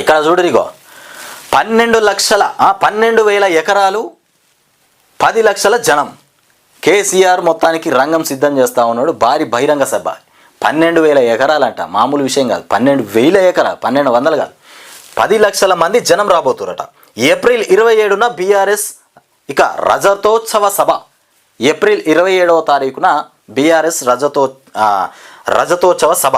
ఇక్కడ చూడరిగో పన్నెండు లక్షల పన్నెండు వేల ఎకరాలు పది లక్షల జనం. కేసీఆర్ మొత్తానికి రంగం సిద్ధం చేస్తా ఉన్నాడు భారీ బహిరంగ సభ. పన్నెండు వేల ఎకరాలంట మామూలు విషయం కాదు. పన్నెండు వేల ఎకరాలు పన్నెండు వందలు కాదు. పది లక్షల మంది జనం రాబోతురట ఏప్రిల్ ఇరవై ఏడున బీఆర్ఎస్ ఇక రజతోత్సవ సభ. ఏప్రిల్ ఇరవై ఏడవ తారీఖున బీఆర్ఎస్ రజతో రజతోత్సవ సభ.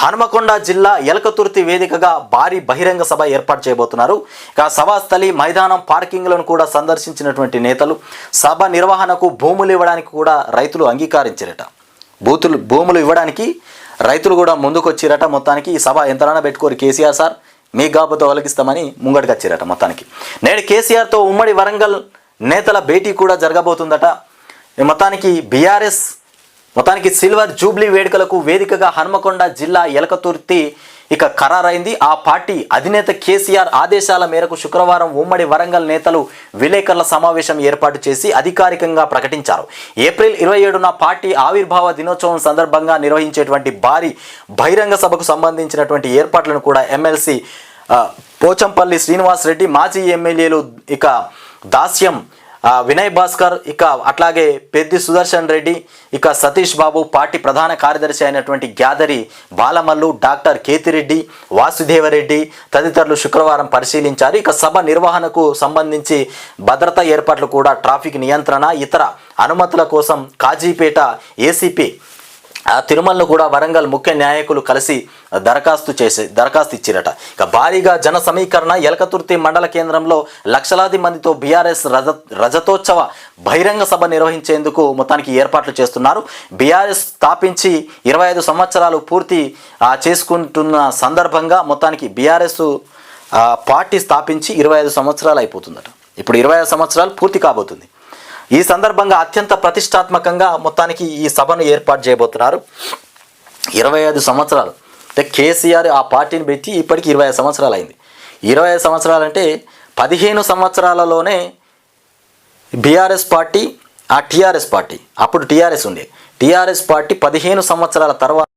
హనుమకొండ జిల్లా ఎలకతుర్తి వేదికగా భారీ బహిరంగ సభ ఏర్పాటు చేయబోతున్నారు. ఇక సభాస్థలి మైదానం పార్కింగ్లను కూడా సందర్శించినటువంటి నేతలు సభ నిర్వహణకు భూములు ఇవ్వడానికి కూడా రైతులు అంగీకరించారట. బూతులు భూములు ఇవ్వడానికి రైతులు కూడా ముందుకొచ్చిరట మొత్తానికి. ఈ సభ ఎంతైనా పెట్టుకోరు కేసీఆర్ సార్. మీ గాబుతో ఒలగిస్తామని ముంగడికొచ్చిరట మొత్తానికి. నేడు కేసీఆర్తో ఉమ్మడి వరంగల్ నేతల భేటీ కూడా జరగబోతుందట. మొత్తానికి బీఆర్ఎస్ మొత్తానికి సిల్వర్ జూబ్లీ వేడుకలకు వేదికగా హన్మకొండ జిల్లా ఎలకతుర్తి ఇక ఖరారైంది. ఆ పార్టీ అధినేత కేసీఆర్ ఆదేశాల మేరకు శుక్రవారం ఉమ్మడి వరంగల్ నేతలు విలేకరుల సమావేశం ఏర్పాటు చేసి అధికారికంగా ప్రకటించారు. ఏప్రిల్ ఇరవై ఏడున పార్టీ ఆవిర్భావ దినోత్సవం సందర్భంగా నిర్వహించేటువంటి భారీ బహిరంగ సభకు సంబంధించినటువంటి ఏర్పాట్లను కూడా ఎమ్మెల్సీ పోచంపల్లి శ్రీనివాస్ రెడ్డి మాజీ ఎమ్మెల్యేలు ఇక దాస్యం వినయ్ భాస్కర్ ఇక అట్లాగే పెద్ది సుదర్శన్ రెడ్డి ఇక సతీష్ బాబు పార్టీ ప్రధాన కార్యదర్శి అయినటువంటి గ్యాదరి బాలమల్లు డాక్టర్ కేతిరెడ్డి వాసుదేవరెడ్డి తదితరులు శుక్రవారం పరిశీలించారు. ఇక సభ నిర్వహణకు సంబంధించి భద్రతా ఏర్పాట్లు కూడా ట్రాఫిక్ నియంత్రణ ఇతర అనుమతుల కోసం కాజీపేట ఏసీపీ ఆ తిరుమలను కూడా వరంగల్ ముఖ్య న్యాయకులు కలిసి దరఖాస్తు చేసి దరఖాస్తు ఇచ్చిరట. ఇక భారీగా జన సమీకరణ ఎలకతుర్తి మండల కేంద్రంలో లక్షలాది మందితో బీఆర్ఎస్ రజ రజతోత్సవ బహిరంగ సభ నిర్వహించేందుకు మొత్తానికి ఏర్పాట్లు చేస్తున్నారు. బీఆర్ఎస్ స్థాపించి ఇరవై ఐదు సంవత్సరాలు పూర్తి చేసుకుంటున్న సందర్భంగా మొత్తానికి బీఆర్ఎస్ పార్టీ స్థాపించి ఇరవై ఐదు సంవత్సరాలు అయిపోతుందట. ఇప్పుడు ఇరవై ఐదు సంవత్సరాలు పూర్తి కాబోతుంది. ఈ సందర్భంగా అత్యంత ప్రతిష్టాత్మకంగా మొత్తానికి ఈ సభను ఏర్పాటు చేయబోతున్నారు. ఇరవై ఐదు సంవత్సరాలు అంటే కేసీఆర్ ఆ పార్టీని పెట్టి ఇప్పటికి ఇరవై ఐదు సంవత్సరాలు అయింది. ఇరవై ఐదు సంవత్సరాలు అంటే పదిహేను సంవత్సరాలలోనే బీఆర్ఎస్ పార్టీ ఆ టీఆర్ఎస్ పార్టీ అప్పుడు టీఆర్ఎస్ ఉండే. టీఆర్ఎస్ పార్టీ పదిహేను సంవత్సరాల తర్వాత